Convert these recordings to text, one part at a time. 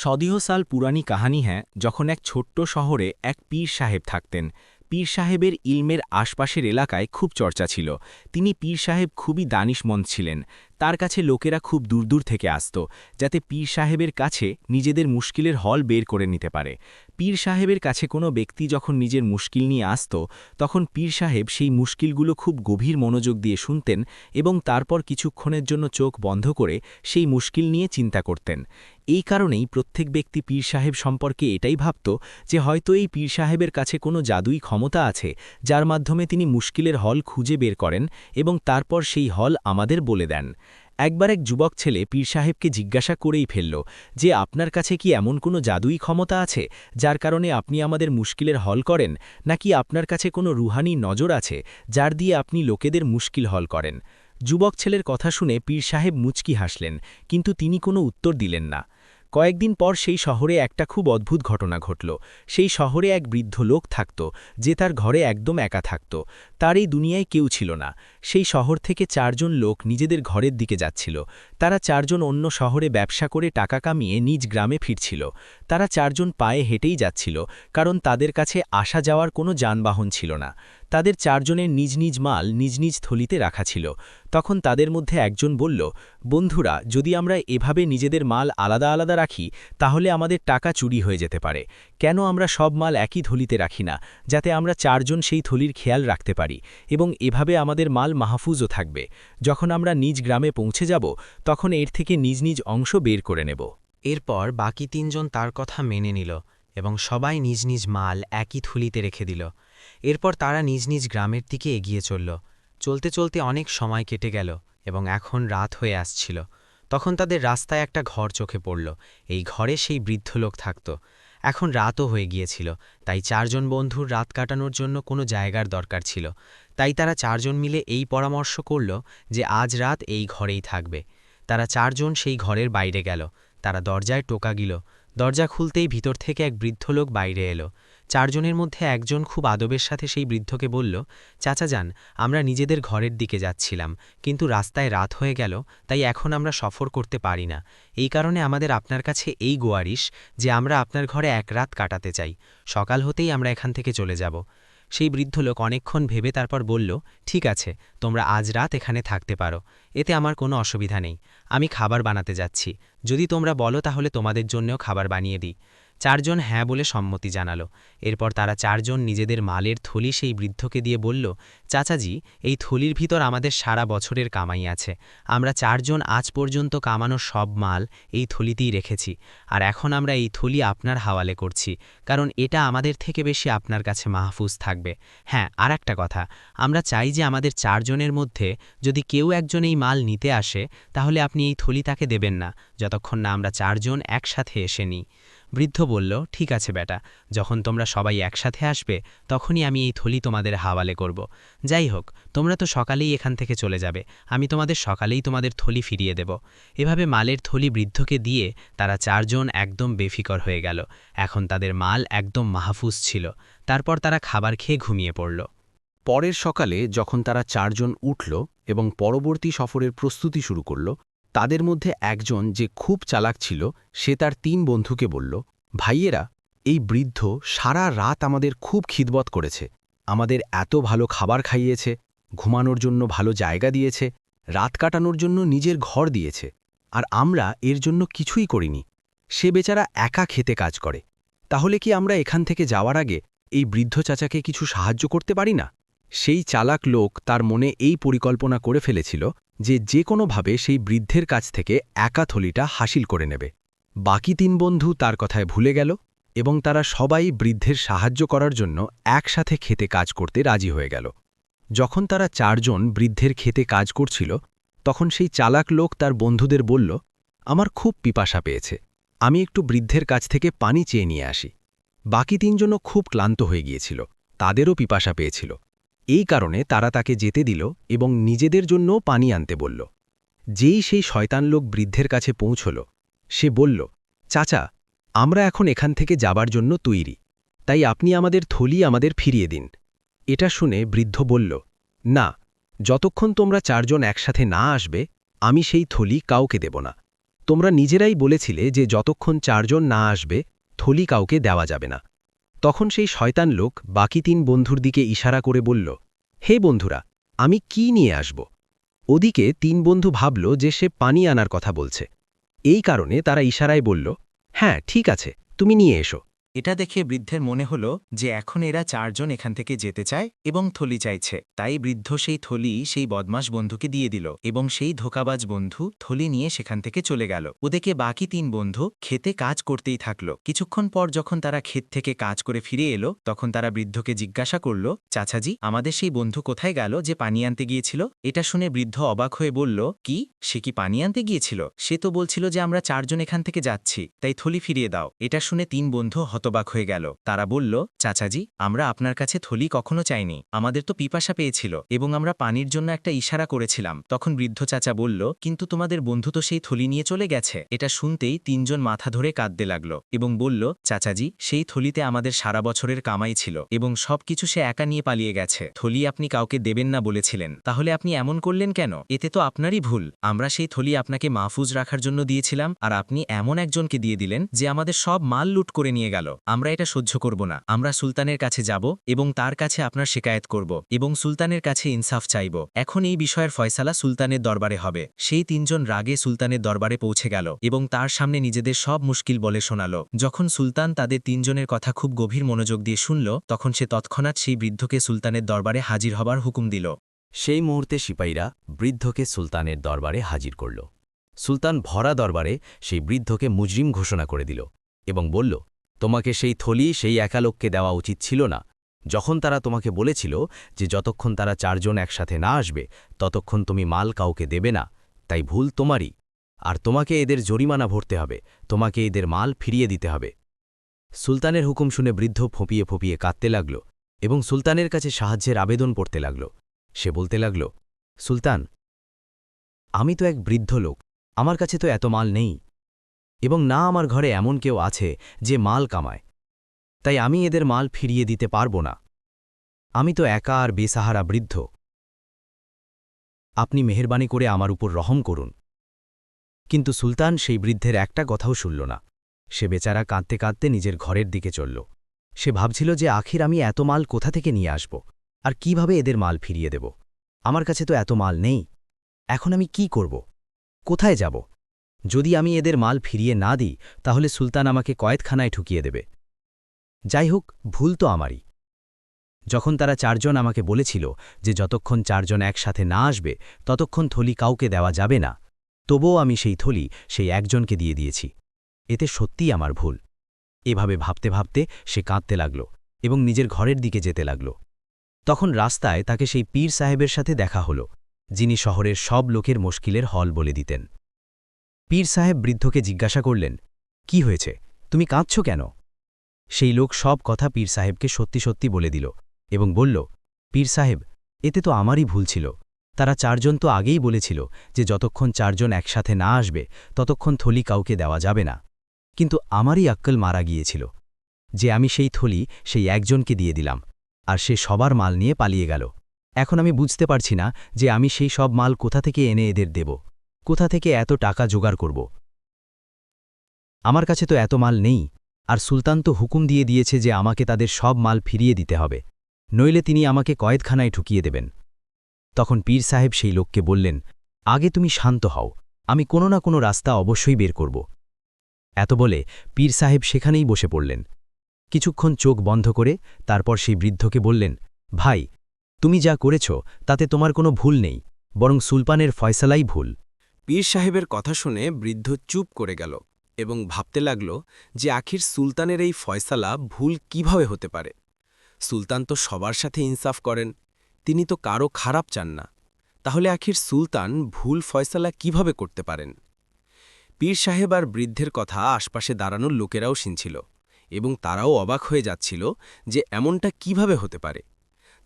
সদিহ সাল পুরানি কাহানি হ্যাঁ যখন এক ছোট্ট শহরে এক পীর সাহেব থাকতেন। পীর সাহেবের ইলমের আশপাশের এলাকায় খুব চর্চা ছিল। তিনি পীর সাহেব খুবই দানিশমন্দ ছিলেন। তার কাছে লোকেরা খুব দূর দূর থেকে আসত, যাতে পীর সাহেবের কাছে নিজেদের মুশকিলের হল বের করে নিতে পারে। পীর সাহেবের কাছে কোনো ব্যক্তি যখন নিজের মুশকিল নিয়ে আসত, তখন পীর সাহেব সেই মুশকিলগুলো খুব গভীর মনোযোগ দিয়ে শুনতেন এবং তারপর কিছুক্ষণের জন্য চোখ বন্ধ করে সেই মুশকিল নিয়ে চিন্তা করতেন। এই কারণেই প্রত্যেক ব্যক্তি পীর সাহেব সম্পর্কে এটাই ভাবত যে হয়তো এই পীর সাহেবের কাছে কোনো জাদুই ক্ষমতা আছে, যার মাধ্যমে তিনি মুশকিলের হল খুঁজে বের করেন এবং তারপর সেই হল আমাদের বলে দেন। একবার এক যুবক ছেলে পীর সাহেবকে জিজ্ঞাসা করেই ফেলল, যে আপনার কাছে কি এমন কোনো জাদুই ক্ষমতা আছে, যার কারণে আপনি আমাদের মুশকিলের হল করেন, নাকি আপনার কাছে কোনো রুহানি নজর আছে, যার দিয়ে আপনি লোকেদের মুশকিল হল করেন? যুবক ছেলের কথা শুনে পীর সাহেব মুচকি হাসলেন, কিন্তু তিনি কোনো উত্তর দিলেন না। কয়েকদিন পর সেই শহরে একটা খুব অদ্ভুত ঘটনা ঘটল। সেই শহরে এক বৃদ্ধ লোক থাকত, যে তার ঘরে একদম একা থাকত। তার এই দুনিয়ায় কেউ ছিল না। সেই শহর থেকে চারজন লোক নিজেদের ঘরের দিকে যাচ্ছিল। তারা চারজন অন্য শহরে ব্যবসা করে টাকা কামিয়ে নিজ গ্রামে ফিরছিল। তারা চারজন পায়ে হেঁটেই যাচ্ছিল, কারণ তাদের কাছে আসা যাওয়ার কোনো যানবাহন ছিল না। তাদের চারজনের নিজ নিজ মাল নিজ নিজ থলিতে রাখা ছিল। তখন তাদের মধ্যে একজন বলল, বন্ধুরা, যদি আমরা এভাবে নিজেদের মাল আলাদা আলাদা রাখি, তাহলে আমাদের টাকা চুরি হয়ে যেতে পারে। কেন আমরা সব মাল একই থলিতে রাখি না, যাতে আমরা চারজন সেই থলির খেয়াল রাখতে পারি এবং এভাবে আমাদের মাল মাহফুজও থাকবে। যখন আমরা নিজ গ্রামে পৌঁছে যাব, তখন এর থেকে নিজ নিজ অংশ বের করে নেব। এরপর বাকি তিনজন তার কথা মেনে নিল এবং সবাই নিজ নিজ মাল একই থলিতে রেখে দিল। এরপর তারা নিজ নিজ গ্রামের দিকে এগিয়ে চলল। চলতে চলতে অনেক সময় কেটে গেল এবং এখন রাত হয়ে আসছিল। তখন তাদের রাস্তায় একটা ঘর চোখে পড়ল। এই ঘরে সেই বৃদ্ধ লোক থাকত। এখন রাতও হয়ে গিয়েছিল, তাই চারজন বন্ধুর রাত কাটানোর জন্য কোনো জায়গার দরকার ছিল। তাই তারা চারজন মিলে এই পরামর্শ করল যে আজ রাত এই ঘরেই থাকবে। তারা চারজন সেই ঘরের বাইরে গেল। তারা দরজায় টোকা গিল। দরজা খুলতেই ভিতর থেকে এক বৃদ্ধ লোক বাইরে এলো। চারজনের মধ্যে একজন খুব আদবের সাথে সেই বৃদ্ধকে বলল, চাচা যান, আমরা নিজেদের ঘরের দিকে যাচ্ছিলাম, কিন্তু রাস্তায় রাত হয়ে গেল, তাই এখন আমরা সফর করতে পারি না। এই কারণে আমাদের আপনার কাছে এই গোয়ারিশ যে আমরা আপনার ঘরে এক রাত কাটাতে চাই। সকাল হতেই আমরা এখান থেকে চলে যাব। সেই বৃদ্ধ লোক অনেকক্ষণ ভেবে তারপর বলল, ঠিক আছে, তোমরা আজ রাত এখানে থাকতে পারো, এতে আমার কোনো অসুবিধা নেই। আমি খাবার বানাতে যাচ্ছি। যদি তোমরা বলো তাহলে তোমাদের জন্যও খাবার বানিয়ে দিই। চারজন হ্যাঁ বলে সম্মতি জানালো। এরপর তারা চারজন নিজেদের মালের থলি সেই বৃদ্ধকে দিয়ে বলল, চাচাজি, এই থলির ভিতর আমাদের সারা বছরের কামাই আছে। আমরা চারজন আজ পর্যন্ত কামানো সব মাল এই থলিতেই রেখেছি। আর এখন আমরা এই থলি আপনার হাওয়ালে করছি, কারণ এটা আমাদের থেকে বেশি আপনার কাছে মাহফুজ থাকবে। হ্যাঁ আর একটা কথা, আমরা চাই যে আমাদের চারজনের মধ্যে যদি কেউ একজন এই মাল নিতে আসে, তাহলে আপনি এই থলি তাকে দেবেন না, যতক্ষণ না আমরা চারজন একসাথে এসে নিই। বৃদ্ধ বলল, ঠিক আছে বেটা, যখন তোমরা সবাই একসাথে আসবে, তখনই আমি এই থলি তোমাদের হাওয়ালে করব। যাই হোক, তোমরা তো সকালেই এখান থেকে চলে যাবে, আমি তোমাদের সকালেই তোমাদের থলি ফিরিয়ে দেব। এভাবে মালের থলি বৃদ্ধকে দিয়ে তারা চারজন একদম বেফিকর হয়ে গেল। এখন তাদের মাল একদম মাহফুজ ছিল। তারপর তারা খাবার খেয়ে ঘুমিয়ে পড়ল। পরের সকালে যখন তারা চারজন উঠল এবং পরবর্তী সফরের প্রস্তুতি শুরু করল তাদের মধ্যে একজন যে খুব চালাক ছিল, সে তার তিন বন্ধুকে বলল, ভাইয়েরা, এই বৃদ্ধ সারা রাত আমাদের খুব খিদবত করেছে। আমাদের এত ভালো খাবার খাইয়েছে, ঘুমানোর জন্য ভালো জায়গা দিয়েছে, রাত কাটানোর জন্য নিজের ঘর দিয়েছে, আর আমরা এর জন্য কিছুই করিনি। সে বেচারা একা খেতে কাজ করে। তাহলে কি আমরা এখান থেকে যাওয়ার আগে এই বৃদ্ধ চাচাকে কিছু সাহায্য করতে পারি না? সেই চালাক লোক তার মনে এই পরিকল্পনা করে ফেলেছিল যে যে কোনোভাবে সেই বৃদ্ধের কাছ থেকে একা থলিটা হাসিল করে নেবে। বাকি তিন বন্ধু তার কথায় ভুলে গেল এবং তারা সবাই বৃদ্ধের সাহায্য করার জন্য একসাথে খেতে কাজ করতে রাজি হয়ে গেল। যখন তারা চারজন বৃদ্ধের খেতে কাজ করছিল, তখন সেই চালাক লোক তার বন্ধুদের বলল, আমার খুব পিপাসা পেয়েছে। আমি একটু বৃদ্ধের কাছ থেকে পানি চেয়ে নিয়ে আসি। বাকি তিনজনও খুব ক্লান্ত হয়ে গিয়েছিল। তাদেরও পিপাসা পেয়েছিল। এই কারণে তারা তাকে যেতে দিল এবং নিজেদের জন্য পানি আনতে বলল। যেই সেই শয়তান লোক বৃদ্ধের কাছে পৌঁছল, সে বলল, চাচা, আমরা এখন এখান থেকে যাবার জন্য তৈরি। তাই আপনি আমাদের থলি আমাদের ফিরিয়ে দিন। এটা শুনে বৃদ্ধ বলল, না, যতক্ষণ তোমরা চারজন একসাথে না আসবে, আমি সেই থলি কাউকে দেব না। তোমরা নিজেরাই বলেছিলে যে যতক্ষণ চারজন না আসবে, থলি কাউকে দেওয়া যাবে না। তখন সেই শয়তান লোক বাকি তিন বন্ধুর দিকে ইশারা করে বলল, হে বন্ধুরা, আমি কি নিয়ে আসব? ওদিকে তিন বন্ধু ভাবল যে সে পানি আনার কথা বলছে। এই কারণে তারা ইশারায় বলল হ্যাঁ ঠিক আছে, তুমি নিয়ে এসো। এটা দেখে বৃদ্ধের মনে হল যে এখন এরা চারজন এখান থেকে যেতে চায় এবং থলি চাইছে। তাই বৃদ্ধ সেই থলি, সেই বদমাস বন্ধুকে দিয়ে দিল এবং সেই ধোকাবাজ বন্ধু থলি নিয়ে সেখান থেকে চলে গেল। ওদেরকে বাকি তিন বন্ধু খেতে কাজ করতেই থাকল। কিছুক্ষণ পর যখন তারা ক্ষেত থেকে কাজ করে ফিরে এলো, তখন তারা বৃদ্ধকে জিজ্ঞাসা করল, চাচাজি, আমাদের সেই বন্ধু কোথায় গেল যে পানি আনতে গিয়েছিল? এটা শুনে বৃদ্ধ অবাক হয়ে বলল, কি? সে কি পানি আনতে গিয়েছিল? সে তো বলছিল যে আমরা চারজন এখান থেকে যাচ্ছি, তাই থলি ফিরিয়ে দাও। এটা শুনে তিন বন্ধু হতবাক হয়ে গেল। তারা বলল, চাচাজি, আমরা আপনার কাছে থলি কখনো চাইনি। আমাদের তো পিপাসা পেয়েছিল এবং আমরা পানির জন্য একটা ইশারা করেছিলাম। তখন বৃদ্ধ চাচা বলল, কিন্তু তোমাদের বন্ধু তো সেই থলি নিয়ে চলে গেছে। এটা শুনতেই তিনজন মাথা ধরে কাঁদতে লাগল এবং বলল, চাচাজি, সেই থলিতে আমাদের সারা বছরের কামাই ছিল এবং সবকিছু সে একা নিয়ে পালিয়ে গেছে। থলি আপনি কাউকে দেবেন না বলেছিলেন। তাহলে আপনি এমন করলেন কেন? এতে তো আপনারই ভুল। আমরা সেই থলি আপনাকে মাহফুজ রাখার জন্য দিয়েছিলাম আর আপনি এমন একজনকে দিয়ে দিলেন যে আমাদের সব মাল লুট করে নিয়ে গেল। আমরা এটা সহ্য করব না। আমরা সুলতানের কাছে যাব এবং তার কাছে আপনার শিকায়ত করব এবং সুলতানের কাছে ইনসাফ চাইব। এখন এই বিষয়ের ফয়সালা সুলতানের দরবারে হবে। সেই তিনজন রাগে সুলতানের দরবারে পৌঁছে গেল এবং তার সামনে নিজেদের সব মুশকিল বলে শোনাল। যখন সুলতান তাদের তিনজনের কথা খুব গভীর মনোযোগ দিয়ে শুনল, তখন সে তৎক্ষণাৎ সেই বৃদ্ধকে সুলতানের দরবারে হাজির হবার হুকুম দিল। সেই মুহূর্তে সিপাহীরা বৃদ্ধকে সুলতানের দরবারে হাজির করল। সুলতান ভরা দরবারে সেই বৃদ্ধকে মুজরিম ঘোষণা করে দিল এবং বলল তোমাকে সেই থলি সেই একা লোককে দেওয়া উচিত ছিল না। যখন তারা তোমাকে বলেছিল যে যতক্ষণ তারা চারজন একসাথে না আসবে, ততক্ষণ তুমি মাল কাউকে দেবে না, তাই ভুল তোমারই। আর তোমাকে এদের জরিমানা ভরতে হবে, তোমাকে এদের মাল ফিরিয়ে দিতে হবে। সুলতানের হুকুম শুনে বৃদ্ধ ফোঁপিয়ে ফোঁপিয়ে কাঁদতে লাগল এবং সুলতানের কাছে সাহায্যের আবেদন পড়তে লাগল। সে বলতে লাগল, সুলতান, আমি তো এক বৃদ্ধ লোক আমার কাছে তো এত মাল নেই। এবং না আমার ঘরে এমন কেউ আছে যে মাল কামায়। তাই আমি এদের মাল ফিরিয়ে দিতে পারব না। আমি তো একা আর বেসাহারা বৃদ্ধ। আপনি মেহরবানি করে আমার উপর রহম করুন। কিন্তু সুলতান সেই বৃদ্ধের একটা কথাও শুনল না। সে বেচারা কাঁদতে কাঁদতে নিজের ঘরের দিকে চলল। সে ভাবছিল যে আখির আমি এত মাল কোথা থেকে নিয়ে আসব? আর কীভাবে এদের মাল ফিরিয়ে দেব? আমার কাছে তো এত মাল নেই। এখন আমি কি করব? কোথায় যাব? যদি আমি এদের মাল ফিরিয়ে না দিই, তাহলে সুলতান আমাকে কয়েদখানায় ঠুকিয়ে দেবে। যাই হোক ভুল তো আমারই। যখন তারা চারজন আমাকে বলেছিল যে যতক্ষণ চারজন একসাথে না আসবে, ততক্ষণ থলি কাউকে দেওয়া যাবে না, তবুও আমি সেই থলি, সেই একজনকে দিয়ে দিয়েছি। এতে সত্যিই আমার ভুল। এভাবে ভাবতে ভাবতে সে কাঁদতে লাগল এবং নিজের ঘরের দিকে যেতে লাগল। তখন রাস্তায় তাকে সেই পীর সাহেবের সাথে দেখা হল, যিনি শহরের সব লোকের মুশকিলের হল বলে দিতেন। পীর সাহেব বৃদ্ধকে জিজ্ঞাসা করলেন, কি হয়েছে? তুমি কাঁদছ কেন? সেই লোক সব কথা পীর সাহেবকে সত্যি সত্যি বলে দিল এবং বলল, পীর সাহেব, এতে তো আমারই ভুল ছিল। তারা চারজন তো আগেই বলেছিল যে যতক্ষণ চারজন একসাথে না আসবে, ততক্ষণ থলি কাউকে দেওয়া যাবে না। কিন্তু আমারই আক্কল মারা গিয়েছিল। যে আমি সেই থলি, সেই একজনকে দিয়ে দিলাম, আর সে সবার মাল নিয়ে পালিয়ে গেল। এখন আমি বুঝতে পারছি না যে আমি সেই সব মাল কোথা থেকে এনে এদের দেব। কোথা থেকে এত টাকা জোগাড় করব? আমার কাছে তো এত মাল নেই, আর সুলতান তো হুকুম দিয়ে দিয়েছে যে আমাকে তাদের সব মাল ফিরিয়ে দিতে হবে। নইলে তিনি আমাকে কয়েদখানায় ঠুকিয়ে দেবেন। তখন পীর সাহেব সেই লোককে বললেন, আগে তুমি শান্ত হও, আমি কোনো না কোনো রাস্তা অবশ্যই বের করব। এত বলে পীর সাহেব সেখানেই বসে পড়লেন। কিছুক্ষণ চোখ বন্ধ করে তারপর সেই বৃদ্ধকে বললেন, ভাই, তুমি যা করেছ, তাতে তোমার কোনো ভুল নেই, বরং সুলপানের ফয়সালাই ভুল। পীর সাহেবের কথা শুনে বৃদ্ধ চুপ করে গেল এবং ভাবতে লাগল যে আখির সুলতানের এই ফয়সালা ভুল কীভাবে হতে পারে। সুলতান তো সবার সাথে ইনসাফ করেন, তিনি তো কারও খারাপ চান না। তাহলে আখির সুলতান ভুল ফয়সালা কীভাবে করতে পারেন? পীর সাহেব আর বৃদ্ধের কথা আশপাশে দাঁড়ানোর লোকেরাও শুনছিল এবং তারাও অবাক হয়ে যাচ্ছিল যে এমনটা কীভাবে হতে পারে।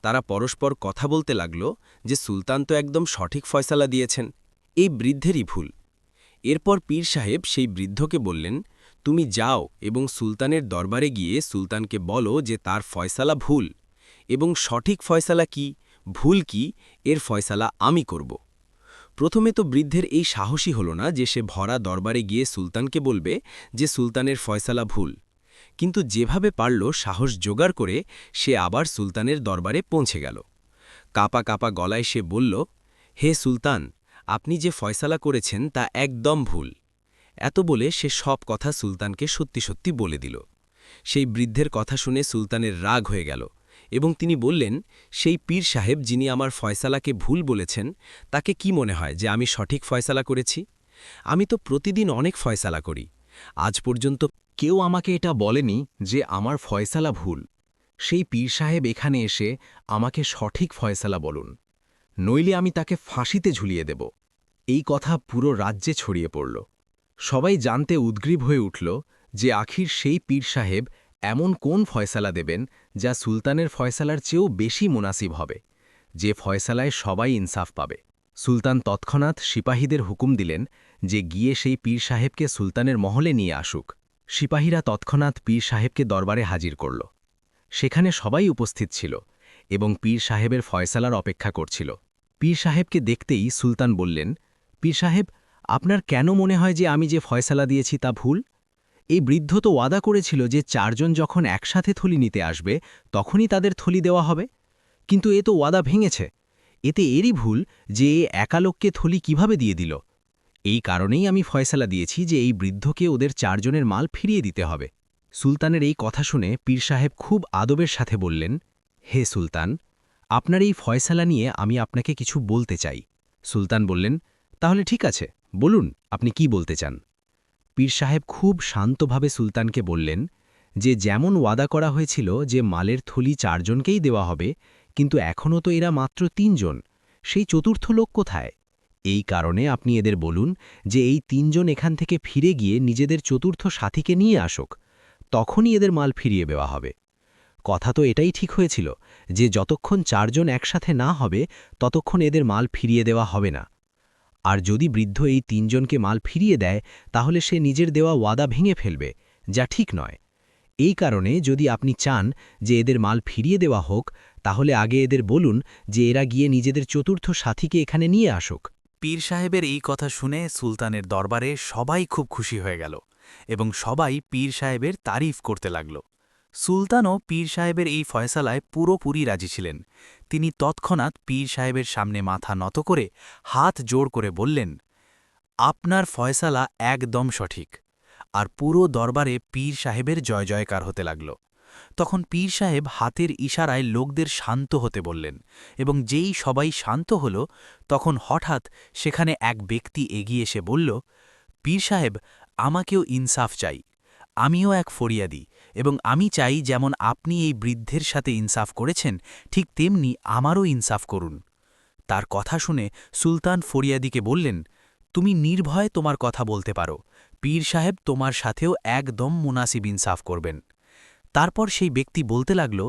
তারা পরস্পর কথা বলতে লাগল যে সুলতান তো একদম সঠিক ফয়সালা দিয়েছেন। এই বৃদ্ধেরই ভুল। এরপর পীর সাহেব সেই বৃদ্ধকে বললেন, তুমি যাও এবং সুলতানের দরবারে গিয়ে সুলতানকে বলো যে তার ফয়সালা ভুল। এবং সঠিক ফয়সালা কি, ভুল কি, এর ফয়সালা আমি করব। প্রথমে তো বৃদ্ধের এই সাহসী হল না যে সে ভরা দরবারে গিয়ে সুলতানকে বলবে যে সুলতানের ফয়সালা ভুল। কিন্তু যেভাবে পারল সাহস জোগাড় করে, সে আবার সুলতানের দরবারে পৌঁছে গেল। কাপা কাপা গলায় সে বলল, হে সুলতান আপনি যে ফয়সালা করেছেন তা একদম ভুল। এত বলে সে সব কথা সুলতানকে সত্যি সত্যি বলে দিল। সেই বৃদ্ধের কথা শুনে সুলতানের রাগ হয়ে গেল এবং তিনি বললেন, সেই পীর সাহেব যিনি আমার ফয়সালাকে ভুল বলেছেন, তাকে কি মনে হয় যে আমি সঠিক ফয়সালা করেছি? আমি তো প্রতিদিন অনেক ফয়সালা করি। আজ পর্যন্ত কেউ আমাকে এটা বলেনি যে আমার ফয়সালা ভুল। সেই পীর সাহেব এখানে এসে আমাকে সঠিক ফয়সালা বলুন। নইলে আমি তাকে ফাঁসিতে ঝুলিয়ে দেব। এই কথা পুরো রাজ্যে ছড়িয়ে পড়ল। সবাই জানতে উদ্গ্রীব হয়ে উঠল যে আখির সেই পীর সাহেব এমন কোন ফয়সালা দেবেন যা সুলতানের ফয়সালার চেয়েও বেশি মুনাসিব হবে। যে ফয়সালায় সবাই ইনসাফ পাবে। সুলতান তৎক্ষণাৎ সিপাহীদের হুকুম দিলেন যে গিয়ে সেই পীর সাহেবকে সুলতানের মহলে নিয়ে আসুক। সিপাহীরা তৎক্ষণাৎ পীর সাহেবকে দরবারে হাজির করল। সেখানে সবাই উপস্থিত ছিল। এবং পীর সাহেবের ফয়সালার অপেক্ষা করছিল। পীর সাহেবকে দেখতেই সুলতান বললেন, পীর সাহেব, আপনার কেন মনে হয় যে আমি যে ফয়সালা দিয়েছি তা ভুল? এই বৃদ্ধ তো ওয়াদা করেছিল যে চারজন যখন একসাথে থলি নিতে আসবে, তখনই তাদের থলি দেওয়া হবে। কিন্তু এ তো ওয়াদা ভেঙেছে। এতে এরই ভুল যে এ একা লোককে থলি কীভাবে দিয়ে দিল। এই কারণেই আমি ফয়সালা দিয়েছি যে এই বৃদ্ধকে ওদের চারজনের মাল ফিরিয়ে দিতে হবে। সুলতানের এই কথা শুনে পীর সাহেব খুব আদবের সাথে বললেন হে সুলতান, আপনার এই ফয়সালা নিয়ে আমি আপনাকে কিছু বলতে চাই। সুলতান বললেন, তাহলে ঠিক আছে, বলুন আপনি কি বলতে চান। পীর সাহেব খুব শান্তভাবে সুলতানকে বললেন, যে যেমন ওয়াদা করা হয়েছিল যে মালের থলি চারজনকেই দেওয়া হবে, কিন্তু এখনও তো এরা মাত্র তিনজন, সেই চতুর্থ লোক কোথায়? এই কারণে আপনি এদের বলুন যে এই তিনজন এখান থেকে ফিরে গিয়ে নিজেদের চতুর্থ সাথীকে নিয়ে আসুক, তখনই এদের মাল ফিরিয়ে দেওয়া হবে। কথা তো এটাই ঠিক হয়েছিল যে যতক্ষণ চারজন একসাথে না হবে, ততক্ষণ এদের মাল ফিরিয়ে দেওয়া হবে না। আর যদি বৃদ্ধ এই তিনজনকে মাল ফিরিয়ে দেয়, তাহলে সে নিজের দেওয়া ওয়াদা ভেঙে ফেলবে, যা ঠিক নয়। এই কারণে যদি আপনি চান যে এদের মাল ফিরিয়ে দেওয়া হোক, তাহলে আগে এদের বলুন যে এরা গিয়ে নিজেদের চতুর্থ সাথীকে এখানে নিয়ে আসুক। পীর সাহেবের এই কথা শুনে সুলতানের দরবারে সবাই খুব খুশি হয়ে গেল এবং সবাই পীর সাহেবের তারিফ করতে লাগল। সুলতানও পীর সাহেবের এই ফয়সালায় পুরোপুরি রাজি ছিলেন। তিনি তৎক্ষণাৎ পীর সাহেবের সামনে মাথা নত করে হাত জোড় করে বললেন, আপনার ফয়সালা একদম সঠিক। আর পুরো দরবারে পীর সাহেবের জয় জয়কার হতে লাগল। তখন পীর সাহেব হাতের ইশারায় লোকদের শান্ত হতে বললেন এবং যেই সবাই শান্ত হল, তখন হঠাৎ সেখানে এক ব্যক্তি এগিয়ে এসে বলল, পীর সাহেব, আমাকেও ইনসাফ চাই। আমিও এক ফরিয়াদি। এবং আমি চাই যেমন আপনি এই বৃদ্ধের সাথে ইনসাফ করেছেন, ঠিক তেমনি আমারও ইনসাফ করুন। তার কথা শুনে সুলতান ফরিয়াদিকে বললেন, তুমি নির্ভয়ে তোমার কথা বলতে পারো। পীর সাহেব তোমার সাথেও একদম মুনাসিব ইনসাফ করবেন। তারপর সেই ব্যক্তি বলতে লাগল,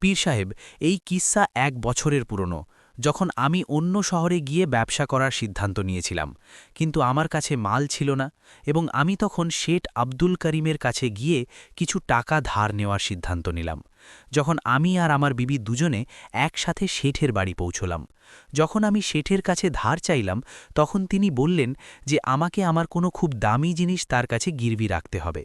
পীর সাহেব, এই কিস্সা এক বছরের পুরনো। যখন আমি অন্য শহরে গিয়ে ব্যবসা করার সিদ্ধান্ত নিয়েছিলাম, কিন্তু আমার কাছে মাল ছিল না এবং আমি তখন শেঠ আব্দুল করিমের কাছে গিয়ে কিছু টাকা ধার নেওয়ার সিদ্ধান্ত নিলাম। যখন আমি আর আমার বিবি দুজনে একসাথে শেঠের বাড়ি পৌঁছলাম। যখন আমি শেঠের কাছে ধার চাইলাম, তখন তিনি বললেন যে আমাকে আমার কোনো খুব দামি জিনিস তার কাছে গিরবি রাখতে হবে।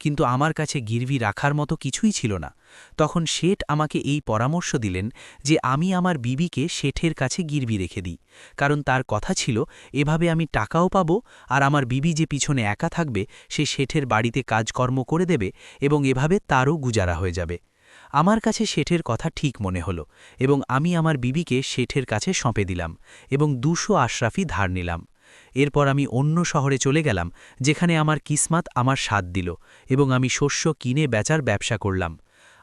কিন্তু আমার কাছে গিরবি রাখার মতো কিছুই ছিল না। তখন শেঠ আমাকে এই পরামর্শ দিলেন যে আমি আমার বিবিকে শেঠের কাছে গিরবি রেখে দিই। কারণ তার কথা ছিল, এভাবে আমি টাকাও পাবো আর আমার বিবি যে পিছনে একা থাকবে, সে শেঠের বাড়িতে কাজকর্ম করে দেবে এবং এভাবে তারও গুজারা হয়ে যাবে। আমার কাছে শেঠের কথা ঠিক মনে হলো এবং আমি আমার বিবিকে শেঠের কাছে সঁপে দিলাম এবং দুশো আশরাফি ধার নিলাম। এরপর আমি অন্য শহরে চলে গেলাম, যেখানে আমার কিসমাত আমার স্বাদ দিল এবং আমি শস্য কিনে বেচার ব্যবসা করলাম।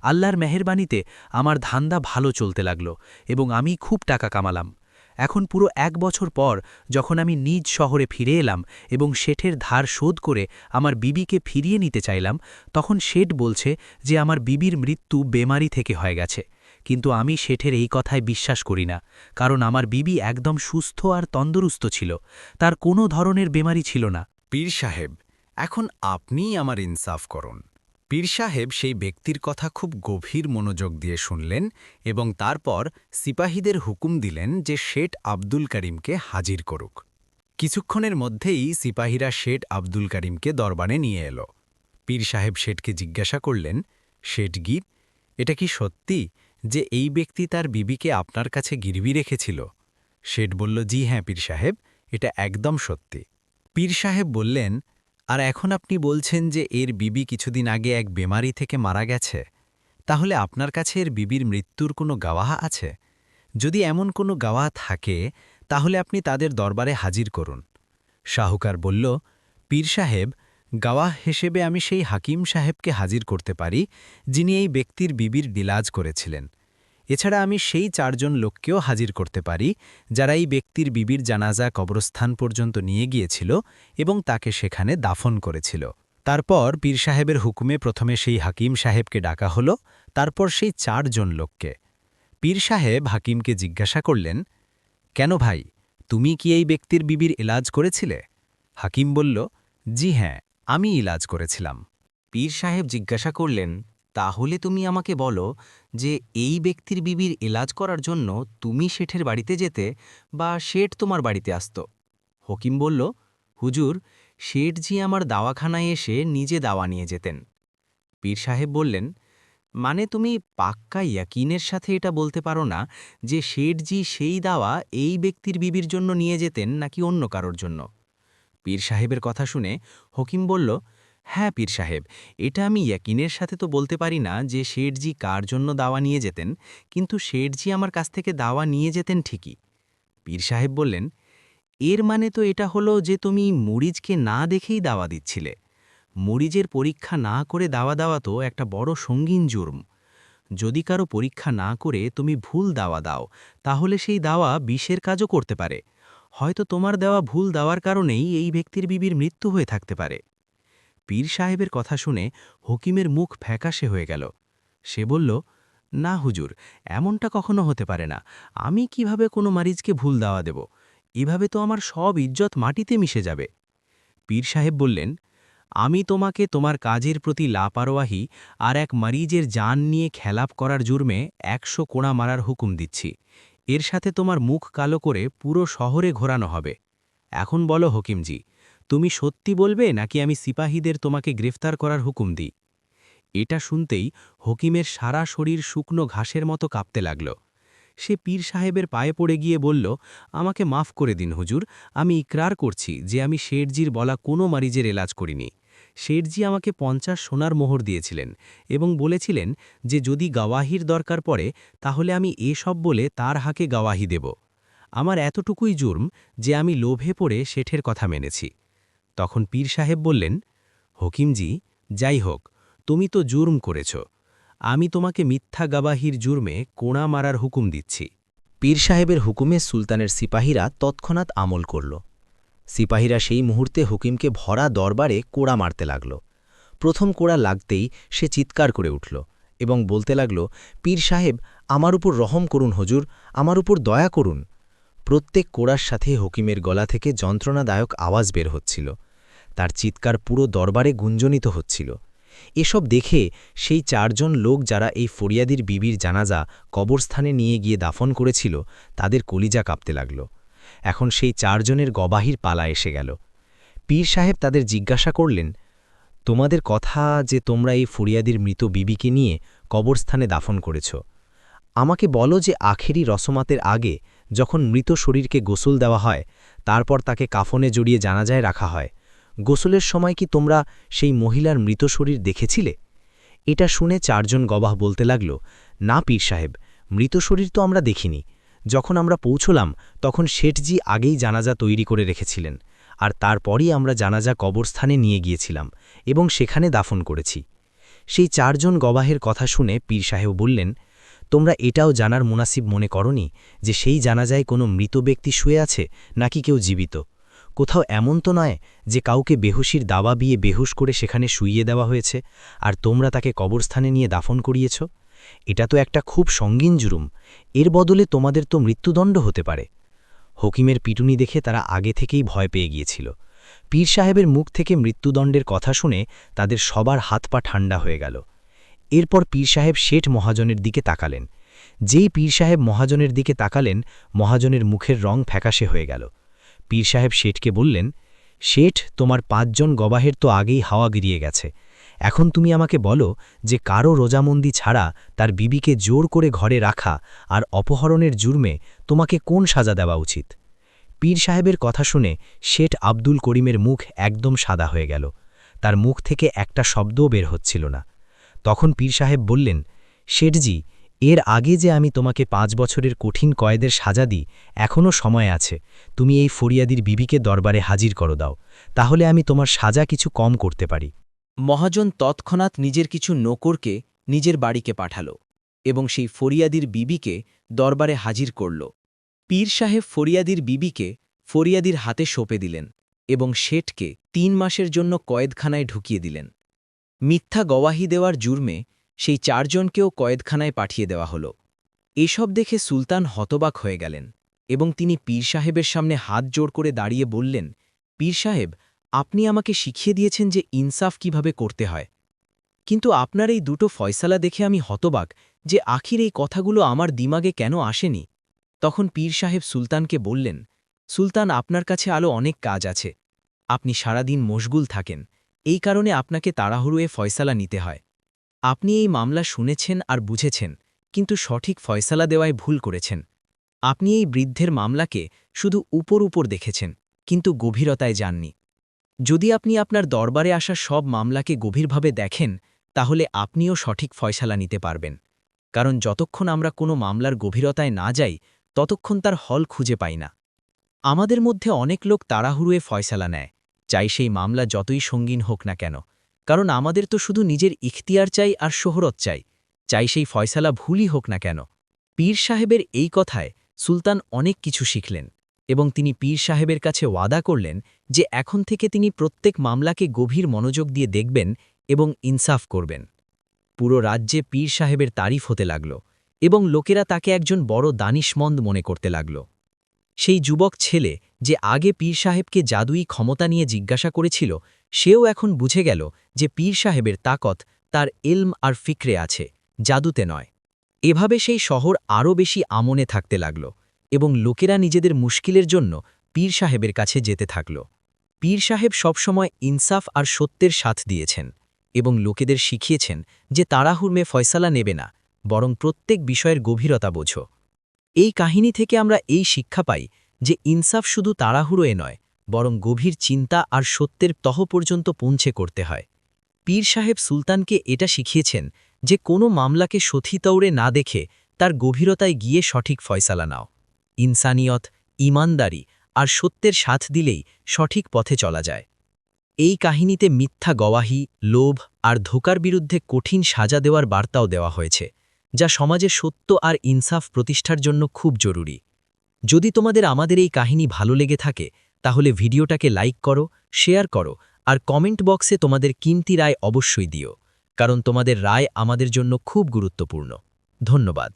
আল্লাহর মেহরবানিতে আমার ধান্দা ভালো চলতে লাগল এবং আমি খুব টাকা কামালাম। এখন পুরো এক বছর পর যখন আমি নিজ শহরে ফিরে এলাম এবং শেঠের ধার শোধ করে আমার বিবিকে ফিরিয়ে নিতে চাইলাম, তখন শেঠ বলছে যে আমার বিবির মৃত্যু বেমারি থেকে হয়ে গেছে। কিন্তু আমি শেঠের এই কথায় বিশ্বাস করি না, কারণ আমার বিবি একদম সুস্থ আর তন্দুরুস্ত ছিল। তার কোনো ধরনের বেমারি ছিল না। পীর সাহেব, এখন আপনিই আমার ইনসাফ করুন। পীর সাহেব সেই ব্যক্তির কথা খুব গভীর মনোযোগ দিয়ে শুনলেন এবং তারপর সিপাহীদের হুকুম দিলেন যে শেঠ আব্দুল করিমকে হাজির করুক। কিছুক্ষণের মধ্যেই সিপাহীরা শেঠ আব্দুল করিমকে দরবারে নিয়ে এলো। পীর সাহেব শেঠকে জিজ্ঞাসা করলেন, শেঠ শেঠগীর এটা কি সত্যি যে এই ব্যক্তি তার বিবিকে আপনার কাছে গিরবি রেখেছিল? শেঠ বলল, জি হ্যাঁ পীর সাহেব, এটা একদম সত্যি। পীর সাহেব বললেন আর এখন আপনি বলছেন যে এর বিবি কিছুদিন আগে এক বেমারি থেকে মারা গেছে। তাহলে আপনার কাছে এর বিবির মৃত্যুর কোনো গাওয়াহা আছে? যদি এমন কোনো গাওয়া থাকে, তাহলে আপনি তাদের দরবারে হাজির করুন। শাহুকার বলল, পীর সাহেব, গাওয়াহ হিসেবে আমি সেই হাকিম সাহেবকে হাজির করতে পারি, যিনি এই ব্যক্তির বিবির ডিলাজ করেছিলেন। এছাড়া আমি সেই চারজন লোককেও হাজির করতে পারি, যারা এই ব্যক্তির বিবির জানাজা কবরস্থান পর্যন্ত নিয়ে গিয়েছিল এবং তাকে সেখানে দাফন করেছিল। তারপর পীর সাহেবের হুকুমে প্রথমে সেই হাকিম সাহেবকে ডাকা হল, তারপর সেই চারজন লোককে। পীর সাহেব হাকিমকে জিজ্ঞাসা করলেন, কেন ভাই, তুমি কি এই ব্যক্তির বিবির ইলাজ করেছিলে? হাকিম বলল, জি হ্যাঁ আমি ইলাজ করেছিলাম। পীর সাহেব জিজ্ঞাসা করলেন তাহলে তুমি আমাকে বলো যে এই ব্যক্তির বিবির এলাজ করার জন্য তুমি শেঠের বাড়িতে যেতে বা শেঠ তোমার বাড়িতে আসত। হকিম বলল, হুজুর শেঠজি আমার দাওয়াখানায় এসে নিজে দাওয়া নিয়ে যেতেন। পীর সাহেব বললেন মানে তুমি পাক্কা ইয়াকিনের সাথে এটা বলতে পারো না যে শেঠজি সেই দাওয়া এই ব্যক্তির বিবির জন্য নিয়ে যেতেন নাকি অন্য কারোর জন্য? পীর সাহেবের কথা শুনে হকিম বলল হ্যাঁ পীর সাহেব, এটা আমি ইয়াকিনের সাথে তো বলতে পারি না যে শেঠজি কার জন্য দাওয়া নিয়ে যেতেন, কিন্তু শেঠজি আমার কাছ থেকে দাওয়া নিয়ে যেতেন ঠিকই। পীর সাহেব বললেন, এর মানে তো এটা হলো যে তুমি মুরিজকে না দেখেই দাওয়া দিচ্ছিলে। মুরিজের পরীক্ষা না করে দাওয়া দেওয়া তো একটা বড় সঙ্গীন জুর্ম। যদি কারও পরীক্ষা না করে তুমি ভুল দাওয়া দাও, তাহলে সেই দাওয়া বিষের কাজও করতে পারে। হয়তো তোমার দেওয়া ভুল দেওয়ার কারণেই এই ব্যক্তির বিবির মৃত্যু হয়ে থাকতে পারে। পীর সাহেবের কথা শুনে হকিমের মুখ ফ্যাকাশে হয়ে গেল। সে বলল, না হুজুর, এমনটা কখনো হতে পারে না। আমি কীভাবে কোনো মারিজকে ভুল দেওয়া দেব? এভাবে তো আমার সব ইজ্জত মাটিতে মিশে যাবে। পীর সাহেব বললেন, আমি তোমাকে তোমার কাজের প্রতি লাপারোয়াহি আর এক মারিজের জান নিয়ে খেলাপ করার জুর্মে একশো কোণা মারার হুকুম দিচ্ছি। এর সাথে তোমার মুখ কালো করে পুরো শহরে ঘোরানো হবে। এখন বলো হকিমজি তুমি সত্যি বলবে নাকি আমি সিপাহীদের তোমাকে গ্রেফতার করার হুকুম দিই? এটা শুনতেই হকিমের সারা শরীর শুকনো ঘাসের মতো কাঁপতে লাগল। সে পীর সাহেবের পায়ে পড়ে গিয়ে বলল, আমাকে মাফ করে দিন হুজুর, আমি ইকরার করছি যে আমি শেরজির বলা কোনো মারিজের এলাজ করিনি। শেরজি আমাকে পঞ্চাশ সোনার মোহর দিয়েছিলেন এবং বলেছিলেন যে যদি গাওয়াহির দরকার পড়ে, তাহলে আমি এসব বলে তার হাকে গাওয়াহি দেব। আমার এতটুকুই জুর্ম যে আমি লোভে পড়ে শেঠের কথা মেনেছি। তখন পীর সাহেব বললেন, হকিমজি, যাই হোক, তুমি তো জুর্ম করেছ। আমি তোমাকে মিথ্যা গাবাহির জুর্মে কোণা মারার হুকুম দিচ্ছি। পীর সাহেবের হুকুমে সুলতানের সিপাহীরা তৎক্ষণাৎ আমল করল। সিপাহীরা সেই মুহূর্তে হুকিমকে ভরা দরবারে কোড়া মারতে লাগল। প্রথম কোড়া লাগতেই সে চিৎকার করে উঠল এবং বলতে লাগল, পীর সাহেব, আমার উপর রহম করুন হজুর, আমার উপর দয়া করুন। প্রত্যেক কোড়ার সাথে হকিমের গলা থেকে যন্ত্রণাদায়ক আওয়াজ বের হচ্ছিল। তার চিৎকার পুরো দরবারে গুঞ্জনিত হচ্ছিল। এসব দেখে সেই চারজন লোক যারা এই ফরিয়াদির বিবির জানাজা কবরস্থানে নিয়ে গিয়ে দাফন করেছিল, তাদের কলিজা কাঁপতে লাগল। এখন সেই চারজনের গবাহির পালা এসে গেল। পীর সাহেব তাদের জিজ্ঞাসা করলেন, তোমাদের কথা যে তোমরা এই ফরিয়াদির মৃত বিবিকে নিয়ে কবরস্থানে দাফন করেছ, আমাকে বলো যে আখেরি রসমাতের আগে যখন মৃত শরীরকে গোসল দেওয়া হয়, তারপর তাকে কাফনে জড়িয়ে জানাজায় রাখা হয়। গোসলের সময় কি তোমরা সেই মহিলার মৃত শরীর দেখেছিলে? এটা শুনে চারজন গবাহ বলতে লাগল, না, পীর সাহেব, মৃত শরীর তো আমরা দেখিনি। যখন আমরা পৌঁছলাম, তখন শেঠজি আগেই জানাজা তৈরি করে রেখেছিলেন, আর তারপরই আমরা জানাজা কবরস্থানে নিয়ে গিয়েছিলাম এবং সেখানে দাফন করেছি। সেই চারজন গবাহের কথা শুনে পীর সাহেব বললেন, তোমরা এটাও জানার মুনাসিব মনে করনি যে সেই জানাজায় কোনো মৃত ব্যক্তি শুয়ে আছে নাকি কেউ জীবিত? কোথাও এমন তো নয় যে কাউকে বেহুশির দাবা বিয়ে বেহুশ করে সেখানে শুইয়ে দেওয়া হয়েছে আর তোমরা তাকে কবরস্থানে নিয়ে দাফন করিয়েছ? এটা তো একটা খুব সঙ্গীন জুরুম এর বদলে তোমাদের তো মৃত্যুদণ্ড হতে পারে। হকিমের পিটুনি দেখে তারা আগে থেকেই ভয় পেয়ে গিয়েছিল। পীর সাহেবের মুখ থেকে মৃত্যুদণ্ডের কথা শুনে তাদের সবার হাত পা ঠান্ডা হয়ে গেল। এরপর পীর সাহেব শেঠ মহাজনের দিকে তাকালেন। যেই পীর সাহেব মহাজনের দিকে তাকালেন, মহাজনের মুখের রং ফ্যাকাশে হয়ে গেল। পীর সাহেব শেঠকে বললেন, শেঠ, তোমার পাঁচজন গবাহের তো আগেই হাওয়া গিরিয়ে গেছে। এখন তুমি আমাকে বলো যে কারও রোজামন্দি ছাড়া তার বিবিকে জোর করে ঘরে রাখা আর অপহরণের জুর্মে তোমাকে কোন সাজা দেওয়া উচিত? পীর সাহেবের কথা শুনে শেঠ আব্দুল করিমের মুখ একদম সাদা হয়ে গেল। তার মুখ থেকে একটা শব্দও বের হচ্ছিল না। তখন পীর সাহেব বললেন, শেঠজি এর আগে যে আমি তোমাকে পাঁচ বছরের কঠিন কয়েদের সাজা দিই, এখনও সময় আছে। তুমি এই ফরিয়াদির বিবিকে দরবারে হাজির করো দাও। তাহলে আমি তোমার সাজা কিছু কম করতে পারি। মহাজন তৎক্ষণাৎ নিজের কিছু নোকরকে নিজের বাড়িকে পাঠাল এবং সেই ফরিয়াদির বিবিকে দরবারে হাজির করল। পীর সাহেব ফরিয়াদির বিবিকে ফরিয়াদির হাতে সঁপে দিলেন এবং শেঠকে তিন মাসের জন্য কয়েদখানায় ঢুকিয়ে দিলেন। মিথ্যা গওয়াহি দেওয়ার জুর্মে সেই চারজনকেও কয়েদখানায় পাঠিয়ে দেওয়া হল। এসব দেখে সুলতান হতবাক হয়ে গেলেন এবং তিনি পীর সাহেবের সামনে হাত জোড় করে দাঁড়িয়ে বললেন, পীর সাহেব, আপনি আমাকে শিখিয়ে দিয়েছেন যে ইনসাফ কীভাবে করতে হয়। কিন্তু আপনার এই দুটো ফয়সালা দেখে আমি হতবাক যে আখির এই কথাগুলো আমার দিমাগে কেন আসেনি? তখন পীর সাহেব সুলতানকে বললেন, সুলতান, আপনার কাছে আলো অনেক কাজ আছে। আপনি সারাদিন মশগুল থাকেন। এই কারণে আপনাকে তাড়াহুড়োয়ে ফয়সালা নিতে হয়। আপনি এই মামলা শুনেছেন আর বুঝেছেন, কিন্তু সঠিক ফয়সালা দেওয়ায় ভুল করেছেন। আপনি এই বৃদ্ধের মামলাকে শুধু উপর উপর দেখেছেন, কিন্তু গভীরতায় যাননি। যদি আপনি আপনার দরবারে আসা সব মামলাকে গভীরভাবে দেখেন, তাহলে আপনিও সঠিক ফয়সালা নিতে পারবেন। কারণ যতক্ষণ আমরা কোনো মামলার গভীরতায় না যাই, ততক্ষণ তার হল খুঁজে পাই না। আমাদের মধ্যে অনেক লোক তাড়াহুড়ুয়ে ফয়সালা নেয়, চাই সেই মামলা যতই সঙ্গীন হোক না কেন। কারণ আমাদের তো শুধু নিজের ইখতিয়ার চাই আর শোহরত চাই। চাই সেই ফয়সালা ভুলই হোক না কেন। পীর সাহেবের এই কথায় সুলতান অনেক কিছু শিখলেন এবং তিনি পীর সাহেবের কাছে ওয়াদা করলেন যে এখন থেকে তিনি প্রত্যেক মামলাকে গভীর মনোযোগ দিয়ে দেখবেন এবং ইনসাফ করবেন। পুরো রাজ্যে পীর সাহেবের তারিফ হতে লাগল এবং লোকেরা তাকে একজন বড় দানিশমন্দ মনে করতে লাগল। সেই যুবক ছেলে যে আগে পীর সাহেবকে জাদুই ক্ষমতা নিয়ে জিজ্ঞাসা করেছিল, সেও এখন বুঝে গেল যে পীর সাহেবের তাকত তার এলম আর ফিক্রে আছে, জাদুতে নয়। এভাবে সেই শহর আরও বেশি আমনে থাকতে লাগল এবং লোকেরা নিজেদের মুশকিলের জন্য পীর সাহেবের কাছে যেতে থাকল। পীর সাহেব সবসময় ইনসাফ আর সত্যের সাথ দিয়েছেন এবং লোকেদের শিখিয়েছেন যে তাড়াহুড়মে ফয়সালা নেবে না, বরং প্রত্যেক বিষয়ের গভীরতা বোঝো। এই কাহিনী থেকে আমরা এই শিক্ষা পাই যে ইনসাফ শুধু তাড়াহুড়োয় নয়, বরং গভীর চিন্তা আর সত্যের তহ পর্যন্ত পৌঁছে করতে হয়। পীর সাহেব সুলতানকে এটা শিখিয়েছেন যে কোনো মামলাকে সথিতৌড়ে না দেখে তার গভীরতায় গিয়ে সঠিক ফয়সালা নাও। ইনসানিয়ত, ইমানদারি আর সত্যের সাথ দিলেই সঠিক পথে চলা যায়। এই কাহিনীতে মিথ্যা গওয়াহি, লোভ আর ধোকার বিরুদ্ধে কঠিন সাজা দেওয়ার বার্তাও দেওয়া হয়েছে। যা সমাজে সত্য আর ইনসাফ প্রতিষ্ঠার জন্য খুব জরুরি। যদি তোমাদের আমাদের এই কাহিনী ভালো লেগে থাকে, তাহলে ভিডিওটাকে লাইক করো, শেয়ার করো, আর কমেন্ট বক্সে তোমাদের কিমতি রায় অবশ্যই দিও, কারণ তোমাদের রায় আমাদের জন্য খুব গুরুত্বপূর্ণ। ধন্যবাদ।